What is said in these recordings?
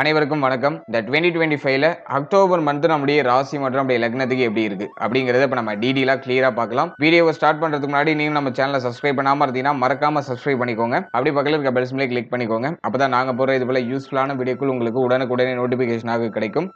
அனைவருக்கும் வணக்கம். இந்த டுவெண்ட்டி டுவெண்ட்டி ஃபைவ்ல அக்டோபர் மந்த் நம்முடைய ராசி மற்றும் நம்முடைய லக்னத்துக்கு எப்படி இருக்கு அப்படிங்கறத இப்ப நம்ம டீடெயிலா கிளியரா பார்க்கலாம். வீடியோவை ஸ்டார்ட் பண்றதுக்கு முன்னாடி நீங்க நம்ம சேனலை சப்ஸ்கிரைப் பண்ணாம இருந்தீங்கன்னா மறக்காம சப்ஸ்கிரைப் பண்ணிக்கோங்க. அப்படி பக்கத்தில் இருக்க பெல் கிளிக் பண்ணிக்கோங்க. அப்பதான் நாங்க போற இது போல யூஸ்ஃபுல்லான வீடியோக்கள் உங்களுக்கு உடனுக்குடனே நோட்டிபிகேஷனாக கிடைக்கும்.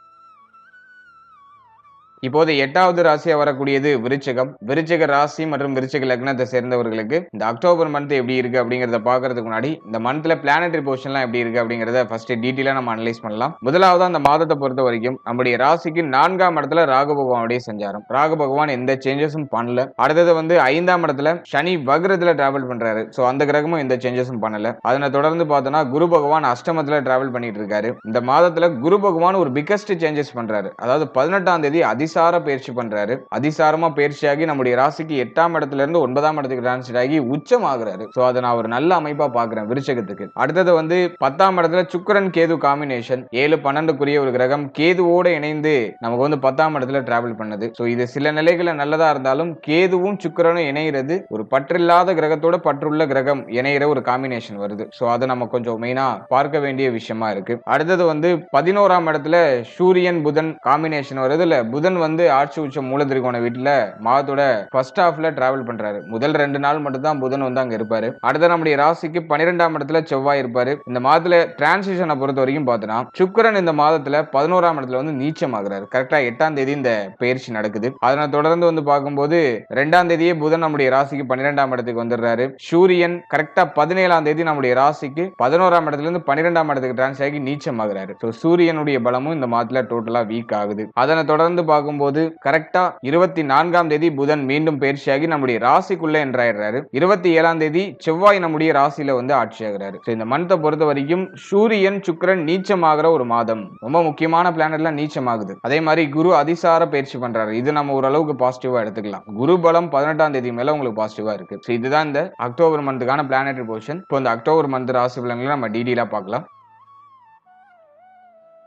இப்போது எட்டாவது ராசியா வரக்கூடியது விருச்சகம். விருச்சக ராசி மற்றும் விருச்சக லக்னத்தை சேர்ந்தவர்களுக்கு இந்த அக்டோபர் மந்த் எப்படி இருக்கு அப்படிங்கறத பாக்குறதுக்கு முன்னாடி இந்த மந்த்ல பிளானட்டரி பொசிஷன்லாம் எப்படி இருக்கு அப்படிங்கறத ஃபர்ஸ்ட் டீட்டெயிலா நம்ம அனலைஸ் பண்ணலாம். முதலாவது அந்த மாதத்தை பொறுத்த வரைக்கும் நம்முடைய ராசிக்கு நான்காம் இடத்துல ராகு பகவானுடைய சஞ்சாரம். ராகு பகவான் எந்த சேஞ்சஸும் பண்ணல. அடுத்தது வந்து ஐந்தாம் இடத்துல சனி வக்ரத்துல டிராவல் பண்றாரு. சோ அந்த கிரகமும் எந்த சேஞ்சஸும் பண்ணல. அதனை தொடர்ந்து பார்த்தோம்னா குரு பகவான் அஷ்டமத்துல டிராவல் பண்ணிட்டு இருக்காரு. இந்த மாதத்துல குரு பகவான் ஒரு பிக்கஸ்ட் சேஞ்சஸ் பண்றாரு. அதாவது பதினெட்டாம் தேதி அதிசார பயிற்சி பண்றாரு. அதிசாரமா பயிற்சியாகி நம்முடைய ராசிக்கு எட்டாம் இடத்துல இருந்து ஒன்பதாம் இடத்துக்கு டிரான்ஸ்லேட் ஆகி உச்சம் ஆகுறாரு சோ அதை நான் ஒரு நல்ல அமைப்பா பாக்குறேன் விருச்சகத்துக்கு. அடுத்தது வந்து பத்தாம் இடத்துல சுக்கிரன் கேது காம்பினேஷன் ஏழு பன்னெண்டுக்குரிய ஒரு கிரகம் கேதுவோட இணைந்து நமக்கு வந்து பத்தாம் இடத்துல டிராவல் பண்ணுது. சோ இது சில நிலைகள்ல நல்லதா இருந்தாலும் கேதுவும் சுக்கரனும் இணைகிறது ஒரு பற்றில்லாத கிரகத்தோட பற்றுள்ள கிரகம் இணைகிற ஒரு காம்பினேஷன் வருது. சோ அதை நம்ம கொஞ்சம் மெயினா பார்க்க வேண்டிய விஷயமா இருக்கு. அடுத்தது வந்து பதினோராம் இடத்துல சூரியன் புதன் காம்பினேஷன் வருது. இல்ல புதன் வந்து ஆட்சி உச்சம் மூல திரிகோண வீட்டுல மாதத்தோட ஃபர்ஸ்ட் ஹாஃப்ல டிராவல் பண்றாரு. முதல் ரெண்டு நாள் மட்டும் தான் புதன் வந்து அங்க இருப்பாரு. அடுத்த நம்முடைய ராசிக்கு பன்னிரெண்டாம் இடத்துல செவ்வாய் இருப்பாரு. இந்த மாதத்துல டிரான்சிஷனை பொறுத்த வரைக்கும் பார்த்தோன்னா சுக்கரன் இந்த மாதத்துல பதினோராம் இடத்துல வந்து நீச்சம் ஆகுறாரு கரெக்டா எட்டாம் தேதி இந்த பயிற்சி நடக்குது. அதனை தொடர்ந்து வந்து பார்க்கும்போது ரெண்டாம் தேதியே புதன் நம்முடைய ராசிக்கு பன்னிரெண்டாம் இடத்துக்கு வந்துடுறாரு. சூரியன் கரெக்டா பதினேழாம் தேதி நம்முடைய ராசிக்கு பதினோராம் இடத்துல இருந்து பன்னிரெண்டாம் இடத்துக்கு டிரான்ஸ் ஆகி நீச்சம் ஆகுறாரு சூரியனுடைய பலமும் இந்த மாதத்துல டோட்டலா வீக் ஆகுது. அதனை தொடர்ந்து பார்க்க ஆகும்போது கரெக்டா இருபத்தி நான்காம் தேதி புதன் மீண்டும் பயிற்சியாகி நம்முடைய ராசிக்குள்ள என்றாயிடுறாரு. இருபத்தி ஏழாம் தேதி செவ்வாய் நம்முடைய ராசியில வந்து ஆட்சியாகிறாரு. ஸோ இந்த மந்த்தை பொறுத்த வரைக்கும் சூரியன் சுக்கிரன் நீச்சமாகிற ஒரு மாதம். ரொம்ப முக்கியமான பிளானட்லாம் நீச்சமாகுது. அதே மாதிரி குரு அதிசார பயிற்சி பண்றாரு. இது நம்ம ஓரளவுக்கு பாசிட்டிவா எடுத்துக்கலாம். குரு பலம் பதினெட்டாம் தேதி மேல உங்களுக்கு பாசிட்டிவா இருக்கு. இதுதான் இந்த அக்டோபர் மந்த்துக்கான பிளானட் பொசிஷன் இப்போ இந்த அக்டோபர் மந்த் ராசி பலன்களை நம்ம டீடெயிலா பார்க்கலாம்.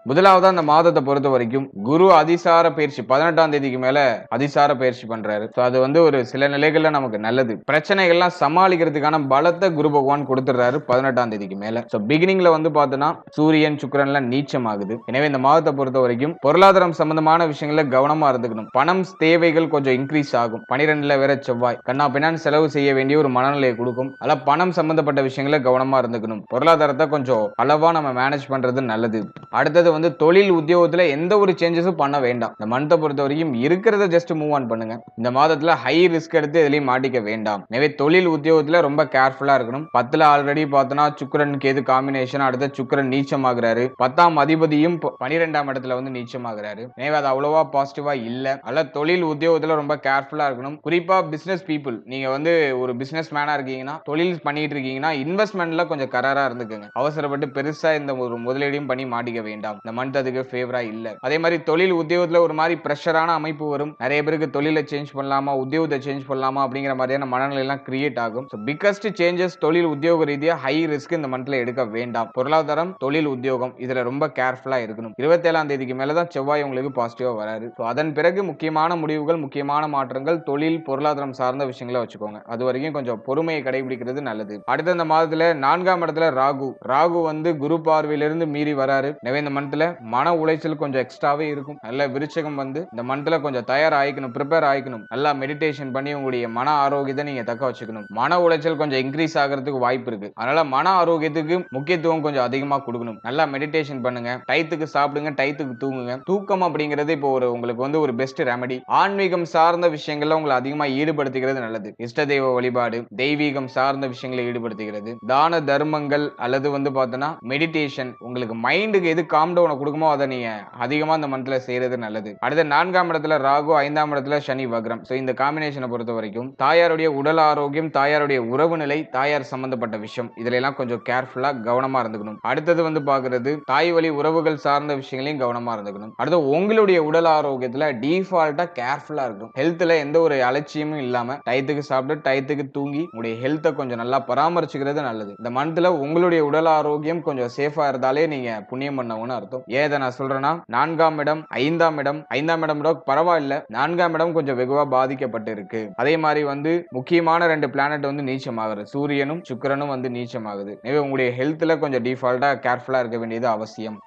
முதலாவது அந்த மாதத்தை பொறுத்த வரைக்கும் குரு அதிசார பயிற்சி பதினெட்டாம் தேதிக்கு மேல அதிசார பயிற்சி பண்றாரு. ஸோ அது வந்து ஒரு சில நிலைகள்ல நமக்கு நல்லது. பிரச்சனைகள்லாம் சமாளிக்கிறதுக்கான பலத்தை குரு பகவான் கொடுத்துடுறாரு பதினெட்டாம் தேதிக்கு மேல. ஸோ பிகினிங்ல வந்து பார்த்தோன்னா சூரியன் சுக்கிரன்லாம் நீச்சம் ஆகுது எனவே இந்த மாதத்தை பொறுத்த வரைக்கும் பொருளாதாரம் சம்பந்தமான விஷயங்கள்ல கவனமா இருந்துக்கணும். பணம் தேவைகள் கொஞ்சம் இன்க்ரீஸ் ஆகும். பனிரெண்டுல வேற செவ்வாய். கண்ணா பின்னான்னு செலவு செய்ய வேண்டிய ஒரு மனநிலையை கொடுக்கும். அல்ல பணம் சம்பந்தப்பட்ட விஷயங்கள கவனமா இருந்துக்கணும். பொருளாதாரத்தை கொஞ்சம் அளவா நம்ம மேனேஜ் பண்றது நல்லது. அடுத்தது வந்து தொழில் உத்தியோகத்தில் எந்த ஒரு சேஞ்சஸும் பண்ண வேண்டாம். இந்த மந்த்தை பொறுத்த வரைக்கும் இருக்கிறத ஜஸ்ட் மூவ் ஆன் பண்ணுங்க. இந்த மாதத்தில் ஹை ரிஸ்க் எடுத்து எதுலையும் மாட்டிக்க வேண்டாம். எனவே தொழில் உத்தியோகத்தில் ரொம்ப கேர்ஃபுல்லாக இருக்கணும். பத்தில் ஆல்ரெடி பார்த்தோன்னா சுக்கரன் கேது காம்பினேஷன் அடுத்த சுக்கரன் நீச்சமாகிறாரு. பத்தாம் அதிபதியும் பனிரெண்டாம் இடத்துல வந்து நீச்சமாகிறாரு. எனவே அது அவ்வளோவா பாசிட்டிவா இல்லை. அல்ல தொழில் உத்தியோகத்தில் ரொம்ப கேர்ஃபுல்லாக இருக்கணும். குறிப்பாக பிஸ்னஸ் பீப்புள் நீங்கள் வந்து ஒரு பிஸ்னஸ் மேனாக இருக்கீங்கன்னா தொழில் பண்ணிட்டு இருக்கீங்கன்னா இன்வெஸ்ட்மெண்ட்ல கொஞ்சம் கரராக இருந்துக்குங்க. அவசரப்பட்டு பெருசாக இந்த ஒரு முதலீடையும் பண்ணி மாட்டிக்க வேண்டாம். இந்த மந்த் அதுக்கு ஃபேவரா இல்ல. அதே மாதிரி தொழில் உத்தியோகத்துல ஒரு மாதிரி ப்ரெஷரான அமைப்பு வரும். நிறைய பேருக்கு தொழிலை சேஞ்ச் பண்ணலாமா உத்தியோகத்தை சேஞ்ச் பண்ணலாமா அப்படிங்கிற மாதிரியான மனநிலை எல்லாம் கிரியேட் ஆகும். பிக்கஸ்ட் சேஞ்சஸ் தொழில் உத்தியோக ரீதியா ஹை ரிஸ்க் இந்த மந்த்ல எடுக்க வேண்டாம். பொருளாதாரம் தொழில் உத்தியோகம் இதுல ரொம்ப கேர்ஃபுல்லா இருக்கணும். இருபத்தேழாம் தேதிக்கு மேலதான் செவ்வாய் உங்களுக்கு பாசிட்டிவா வராரு. ஸோ அதன் பிறகு முக்கியமான முடிவுகள் முக்கியமான மாற்றங்கள் தொழில் பொருளாதாரம் சார்ந்த விஷயங்களை வச்சுக்கோங்க. அது வரைக்கும் கொஞ்சம் பொறுமையை கடைபிடிக்கிறது நல்லது. அடுத்த இந்த மாதத்துல நான்காம் இடத்துல ராகு. ராகு வந்து குரு பார்வையிலிருந்து மீறி வராரு. எனவே இந்த மந்த்ல மன உளைச்சல் கொஞ்சம் எக்ஸ்ட்ராவே இருக்கும். நல்ல விருச்சகம் வந்து இந்த மந்த்ல கொஞ்சம் தயார் ஆயிக்கணும் ப்ரிப்பேர் ஆகிக்கணும். நல்லா மெடிடேஷன் பண்ணி உங்களுடைய மன ஆரோக்கியத்தை நீங்க தக்க வச்சுக்கணும். மன உளைச்சல் கொஞ்சம் இன்க்ரீஸ் ஆகிறதுக்கு வாய்ப்பு இருக்கு. அதனால மன ஆரோக்கியத்துக்கு முக்கியத்துவம் கொஞ்சம் அதிகமா கொடுக்கணும். நல்லா மெடிடேஷன் பண்ணுங்க. டயத்துக்கு சாப்பிடுங்க டைத்துக்கு தூங்குங்க. தூக்கம் அப்படிங்கிறது இப்போ ஒரு உங்களுக்கு வந்து ஒரு பெஸ்ட் ரெமடி ஆன்மீகம் சார்ந்த விஷயங்கள்ல உங்களை அதிகமா ஈடுபடுத்திக்கிறது நல்லது. இஷ்ட தெய்வ வழிபாடு தெய்வீகம் சார்ந்த விஷயங்களை ஈடுபடுத்திக்கிறது. தான தர்மங்கள் அல்லது வந்து பார்த்தோன்னா மெடிடேஷன் உங்களுக்கு மைண்டுக்கு எது காம் உனக்கு கொடுக்குமோ அதை நீங்க அதிகமா அந்த மந்த்ல செய்யறது நல்லது. அடுத்த நான்காம் இடத்துல ராகு ஐந்தாம் இடத்துல சனி வக்ரம். ஸோ இந்த காம்பினேஷனை பொறுத்த வரைக்கும் தாயாருடைய உடல் ஆரோக்கியம் தாயாருடைய உறவு நிலை தாயார் சம்பந்தப்பட்ட விஷயம் இதுல எல்லாம் கொஞ்சம் கேர்ஃபுல்லா கவனமா இருந்துக்கணும். அடுத்தது வந்து பாக்குறது தாய் வழி உறவுகள் சார்ந்த விஷயங்களையும் கவனமா இருந்துக்கணும். அடுத்து உங்களுடைய உடல் ஆரோக்கியத்துல டிஃபால்ட்டா கேர்ஃபுல்லா இருக்கும் ஹெல்த்ல எந்த ஒரு அலட்சியமும் இல்லாம டயத்துக்கு சாப்பிட்டு டயத்துக்கு தூங்கி உங்களுடைய ஹெல்த்தை கொஞ்சம் நல்லா பராமரிச்சுக்கிறது நல்லது. இந்த மந்த்ல உங்களுடைய உடல் ஆரோக்கியம் கொஞ்சம் சேஃபா இருந்தாலே நீங்க புண்ணியம் பண்ணவங்கன்னு அர்த்தம். அர்த்தம். ஏதை நான் சொல்றேன்னா நான்காம் இடம் ஐந்தாம் இடம் ஐந்தாம் இடம் கூட பரவாயில்ல. நான்காம் இடம் கொஞ்சம் வெகுவா பாதிக்கப்பட்டு இருக்கு அதே மாதிரி வந்து முக்கியமான ரெண்டு பிளானட் வந்து நீச்சம் ஆகுது சூரியனும் சுக்கிரனும் வந்து நீச்சமாகுது. எனவே உங்களுடைய ஹெல்த்ல கொஞ்சம் டிஃபால்ட்டா கேர்ஃபுல்லா இருக்க வேண்டியது அவசியம்.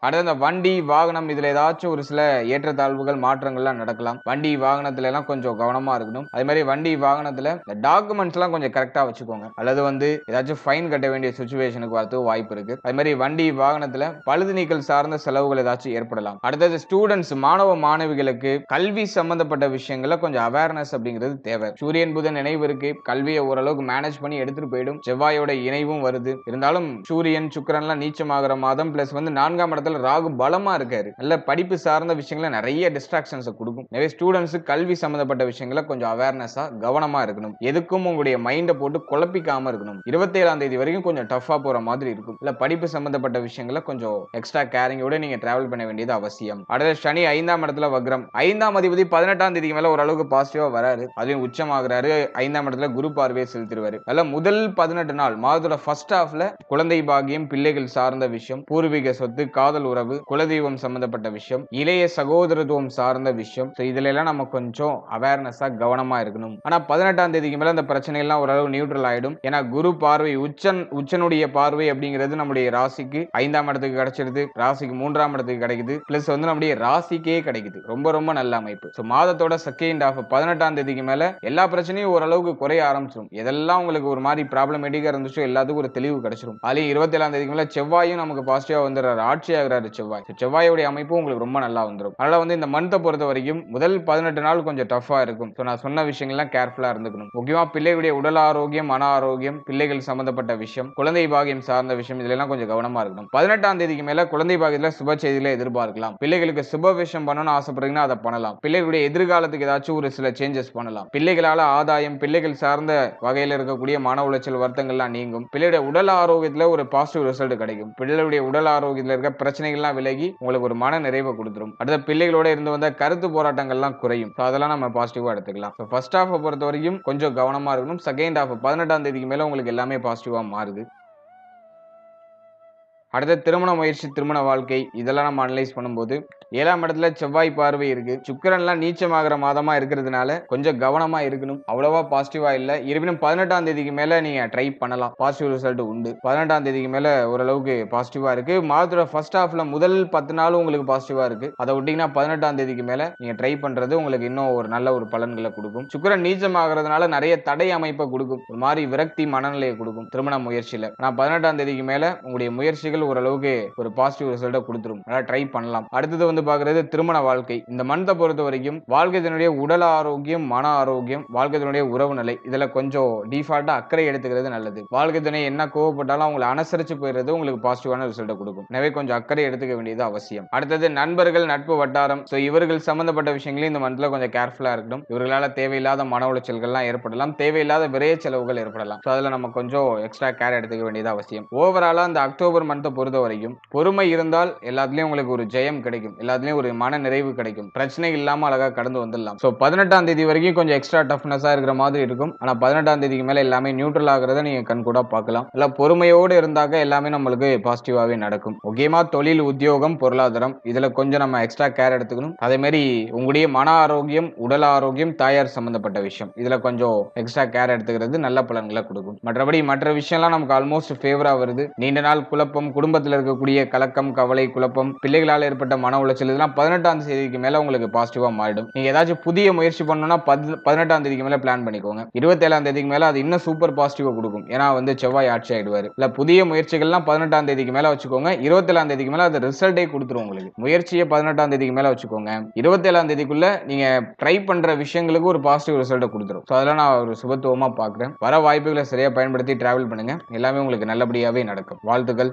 அடுத்து அந்த வண்டி வாகனம் இதுல ஏதாச்சும் ஒரு சில ஏற்றத்தாழ்வுகள் மாற்றங்கள்லாம் நடக்கலாம். வண்டி வாகனத்துல எல்லாம் கொஞ்சம் கவனமா இருக்கணும். அதே மாதிரி வண்டி வாகனத்துல இந்த டாக்குமெண்ட்ஸ் எல்லாம் கொஞ்சம் கரெக்டா வச்சுக்கோங்க. அல்லது வந்து ஏதாச்சும் ஃபைன் கட்ட வேண்டிய சுச்சுவேஷனுக்கு வரது வாய்ப்பு இருக்கு. அதே மாதிரி வண்டி வாகனத்துல பழுது நீக்கல் சார்ந்த செலவுகள் ஏதாச்சும் ஏற்படலாம். அடுத்தது ஸ்டூடெண்ட்ஸ் மாணவ மாணவிகளுக்கு கல்வி சம்பந்தப்பட்ட விஷயங்களை கொஞ்சம் அவேர்னஸ் அப்படிங்கிறது தேவை. சூரியன் புதன் நினைவு இருக்கு. கல்வியை ஓரளவுக்கு மேனேஜ் பண்ணி எடுத்துட்டு போயிடும். செவ்வாயோட இணைவும் வருது. இருந்தாலும் சூரியன் சுக்கிரன்லாம் நீச்சமாகிற மாதம் பிளஸ் வந்து நான்காம் இடத்துல ராகு பலமா இருக்காரு. நல்ல படிப்பு சார்ந்த விஷயங்கள நிறைய டிஸ்ட்ராக்ஷன்ஸை கொடுக்கும். எனவே ஸ்டூடெண்ட்ஸ் கல்வி சம்பந்தப்பட்ட விஷயங்கள கொஞ்சம் அவேர்னஸா கவனமா இருக்கணும். எதுக்கும் உங்களுடைய மைண்டை போட்டு குழப்பிக்காம இருக்கணும். இருபத்தேழாம் தேதி வரைக்கும் கொஞ்சம் டஃபா போற மாதிரி இருக்கும். இல்ல படிப்பு சம்பந்தப்பட்ட விஷயங்கள கொஞ்சம் எக்ஸ்ட்ரா கேரிங்கோட நீங்க டிராவல் பண்ண வேண்டியது அவசியம். அடுத்த சனி ஐந்தாம் இடத்துல வக்ரம். ஐந்தாம் அதிபதி பதினெட்டாம் தேதிக்கு மேல ஓரளவுக்கு பாசிட்டிவா வராரு. அதையும் உச்சமாகிறாரு. ஐந்தாம் இடத்துல குரு பார்வையை செலுத்திடுவாரு அதில் முதல் பதினெட்டு நாள் மாதத்தோட ஃபர்ஸ்ட் ஹாஃப்ல குழந்தை பாகியம் பிள்ளைகள் சார்ந்த விஷயம் பூர்வீக சொத்து காதல் காதல் உறவு குலதெய்வம் சம்பந்தப்பட்ட விஷயம் இளைய சகோதரத்துவம் சார்ந்த விஷயம். இதுல எல்லாம் நம்ம கொஞ்சம் அவேர்னஸா கவனமா இருக்கணும். ஆனா பதினெட்டாம் தேதிக்கு மேல அந்த பிரச்சனை எல்லாம் ஓரளவு நியூட்ரல் ஆயிடும். ஏன்னா குரு பார்வை உச்சன் உச்சனுடைய பார்வை அப்படிங்கிறது நம்முடைய ராசிக்கு ஐந்தாம் இடத்துக்கு கிடைச்சிருது ராசிக்கு மூன்றாம் இடத்துக்கு கிடைக்குது. பிளஸ் வந்து நம்முடைய ராசிக்கே கிடைக்குது. ரொம்ப ரொம்ப நல்ல அமைப்பு. ஸோ மாதத்தோட செகண்ட் ஆஃப் பதினெட்டாம் தேதிக்கு மேல எல்லா பிரச்சனையும் ஓரளவுக்கு குறைய ஆரம்பிச்சிடும் எதெல்லாம் உங்களுக்கு ஒரு மாதிரி ப்ராப்ளமேட்டிக்கா இருந்துச்சோ எல்லாத்துக்கும் ஒரு தெளிவு கிடைச்சிடும் அதுலயும் இருபத்தி ஏழாம் தேதிக்கு மேல செவ்வாயும் நமக்கு பாசிட்டிவா வந்துடுறாரு. ஆட்சியாக ஆகிறாரு செவ்வாய். செவ்வாயுடைய அமைப்பு உங்களுக்கு ரொம்ப நல்லா வந்துடும் அதனால வந்து இந்த மந்த்தை பொறுத்த வரைக்கும் முதல் பதினெட்டு நாள் கொஞ்சம் டஃபா இருக்கும். ஸோ நான் சொன்ன விஷயங்கள்லாம் கேர்ஃபுல்லா இருந்துக்கணும். முக்கியமா பிள்ளைகளுடைய உடல் ஆரோக்கியம் மன ஆரோக்கியம் பிள்ளைகள் சம்பந்தப்பட்ட விஷயம் குழந்தை பாகியம் சார்ந்த விஷயம் இதுல எல்லாம் கொஞ்சம் கவனமா இருக்கணும். பதினெட்டாம் தேதிக்கு மேல குழந்தை பாகியத்துல சுப செய்திகளை எதிர்பார்க்கலாம். பிள்ளைகளுக்கு சுப விஷயம் பண்ணணும்னு ஆசைப்படுறீங்கன்னா அதை பண்ணலாம். பிள்ளைகளுடைய எதிர்காலத்துக்கு ஏதாச்சும் ஒரு சில சேஞ்சஸ் பண்ணலாம். பிள்ளைகளால ஆதாயம் பிள்ளைகள் சார்ந்த வகையில் இருக்கக்கூடிய மன உளைச்சல் வருத்தங்கள்லாம் நீங்கும். பிள்ளையுடைய உடல் ஆரோக்கியத்துல ஒரு பாசிட்டிவ் ரிசல்ட் கிடைக்கும். பிள்ளைகளுடைய உடல் ஆரோக்கியத்துல இருக்க பிரச்சனைகள்லாம் விலகி உங்களுக்கு ஒரு மன நிறைவை கொடுத்துரும். அடுத்த பிள்ளைகளோட இருந்து வந்த கருத்து போராட்டங்கள்லாம் குறையும். ஸோ அதெல்லாம் நம்ம பாசிட்டிவா எடுத்துக்கலாம். ஸோ ஃபர்ஸ்ட் ஹாஃப் பொறுத்த வரைக்கும் கொஞ்சம் கவனமா இருக்கணும். செகண்ட் ஹாஃப் பதினெட்டாம் தேதிக்கு மேல உங்களுக்கு எல்லாமே பாசிட்டிவா மாறுது. அடுத்த திருமண முயற்சி திருமண வாழ்க்கை இதெல்லாம் நம்ம அனலைஸ் பண்ணும்போது ஏழாம் இடத்துல செவ்வாய் பார்வை இருக்கு. சுக்கிரன்லாம் நீச்சமாகிற மாதமா இருக்கிறதுனால கொஞ்சம் கவனமா இருக்கணும். அவ்வளவா பாசிட்டிவா இல்ல. இருப்பினும் பதினெட்டாம் தேதிக்கு மேல நீங்க ட்ரை பண்ணலாம். பாசிட்டிவ் ரிசல்ட் உண்டு. பதினெட்டாம் தேதிக்கு மேல ஓரளவுக்கு பாசிட்டிவா இருக்கு. மாதத்தோட ஃபர்ஸ்ட் ஹாஃப்ல முதல் பத்து நாள் உங்களுக்கு பாசிட்டிவா இருக்கு. அதை விட்டீங்கன்னா பதினெட்டாம் தேதிக்கு மேல நீங்க ட்ரை பண்றது உங்களுக்கு இன்னும் ஒரு நல்ல ஒரு பலன்களை கொடுக்கும். சுக்கிரன் நீச்சமாகறதுனால நிறைய தடை அமைப்பை கொடுக்கும். ஒரு மாதிரி விரக்தி மனநிலையை கொடுக்கும் திருமண முயற்சியில. ஆனா பதினெட்டாம் தேதிக்கு மேல உங்களுடைய முயற்சிகள் ஓரளவுக்கு ஒரு பாசிட்டிவ் ரிசல்ட்டை கொடுத்துரும். அதனால ட்ரை பண்ணலாம். அடுத்தது வந்து பார்க்குறது திருமண வாழ்க்கை. இந்த மனத்தை பொறுத்த வரைக்கும் வாழ்க்கையினுடைய உடல் ஆரோக்கியம் மன ஆரோக்கியம் வாழ்க்கையினுடைய உறவு நிலை இதில் கொஞ்சம் டிஃபால்ட்டாக அக்கறை எடுத்துக்கிறது நல்லது. வாழ்க்கை துணை என்ன கோவப்பட்டாலும் அவங்களை அனுசரிச்சு போயிடுறது உங்களுக்கு பாசிட்டிவான ரிசல்ட்டை கொடுக்கும். எனவே கொஞ்சம் அக்கறை எடுத்துக்க வேண்டியது அவசியம். அடுத்தது நண்பர்கள் நட்பு வட்டாரம். ஸோ இவர்கள் சம்பந்தப்பட்ட விஷயங்களையும் இந்த மந்த்ல கொஞ்சம் கேர்ஃபுல்லாக இருக்கணும். இவர்களால் தேவையில்லாத மன உளைச்சல்கள்லாம் ஏற்படலாம். தேவையில்லாத விரைய செலவுகள் ஏற்படலாம். ஸோ அதில் நம்ம கொஞ்சம் எக்ஸ்ட்ரா கேர் எடுத்துக்க வேண்டியது அவசியம். ஓவராலாக இந்த அக்டோபர் மந்த் மந்த்தை பொறுத்த வரைக்கும் பொறுமை இருந்தால் எல்லாத்துலயும் உங்களுக்கு ஒரு ஜெயம் கிடைக்கும். எல்லாத்துலயும் ஒரு மன நிறைவு கிடைக்கும். பிரச்சனை இல்லாம அழகா கடந்து வந்துடலாம். ஸோ பதினெட்டாம் தேதி வரைக்கும் கொஞ்சம் எக்ஸ்ட்ரா டஃப்னஸா இருக்கிற மாதிரி இருக்கும். ஆனா பதினெட்டாம் தேதிக்கு மேல எல்லாமே நியூட்ரல் ஆகிறத நீங்க கண் கூட பார்க்கலாம். இல்லை பொறுமையோடு இருந்தாக்க எல்லாமே நம்மளுக்கு பாசிட்டிவாவே நடக்கும். முக்கியமா தொழில் உத்தியோகம் பொருளாதாரம் இதுல கொஞ்சம் நம்ம எக்ஸ்ட்ரா கேர் எடுத்துக்கணும். அதே மாதிரி உங்களுடைய மன ஆரோக்கியம் உடல் ஆரோக்கியம் தாயார் சம்பந்தப்பட்ட விஷயம். இதுல கொஞ்சம் எக்ஸ்ட்ரா கேர் எடுத்துக்கிறது நல்ல பலன்களை கொடுக்கும். மற்றபடி மற்ற விஷயம்லாம் நமக்கு ஆல்மோஸ்ட் ஃபேவரா வருது. நீண்ட நாள் குழப்பம் குடும்பத்தில் இருக்கக்கூடிய கலக்கம் கவலை குழப்பம் பிள்ளைகளால் ஏற்பட்ட மன உளைச்சல் இதெல்லாம் பதினெட்டாம் தேதிக்கு மேல உங்களுக்கு பாசிட்டிவா மாறிடும். நீங்க ஏதாச்சும் புதிய முயற்சி பண்ணணும்னா பதினெட்டாம் தேதிக்கு மேல பிளான் பண்ணிக்கோங்க. இருபத்தேழாம் தேதிக்கு மேல அது இன்னும் சூப்பர் பாசிட்டிவா கொடுக்கும். ஏன்னா வந்து செவ்வாய் ஆட்சி ஆயிடுவாரு. இல்ல புதிய முயற்சிகள்லாம் பதினெட்டாம் தேதிக்கு மேல வச்சுக்கோங்க. இருபத்தேழாம் தேதிக்கு மேல அது ரிசல்ட்டே கொடுத்துரும் உங்களுக்கு. முயற்சியை பதினெட்டாம் தேதிக்கு மேல வச்சுக்கோங்க. இருபத்தேழாம் தேதிக்குள்ள நீங்க ட்ரை பண்ற விஷயங்களுக்கு ஒரு பாசிட்டிவ் ரிசல்ட்டை கொடுத்துரும். ஸோ அதெல்லாம் நான் ஒரு சுபத்துவமா பாக்குறேன் வர வாய்ப்புகளை சரியா பயன்படுத்தி டிராவல் பண்ணுங்க. எல்லாமே உங்களுக்கு நல்லபடியாவே நடக்கும். வாழ்த்துக்கள்.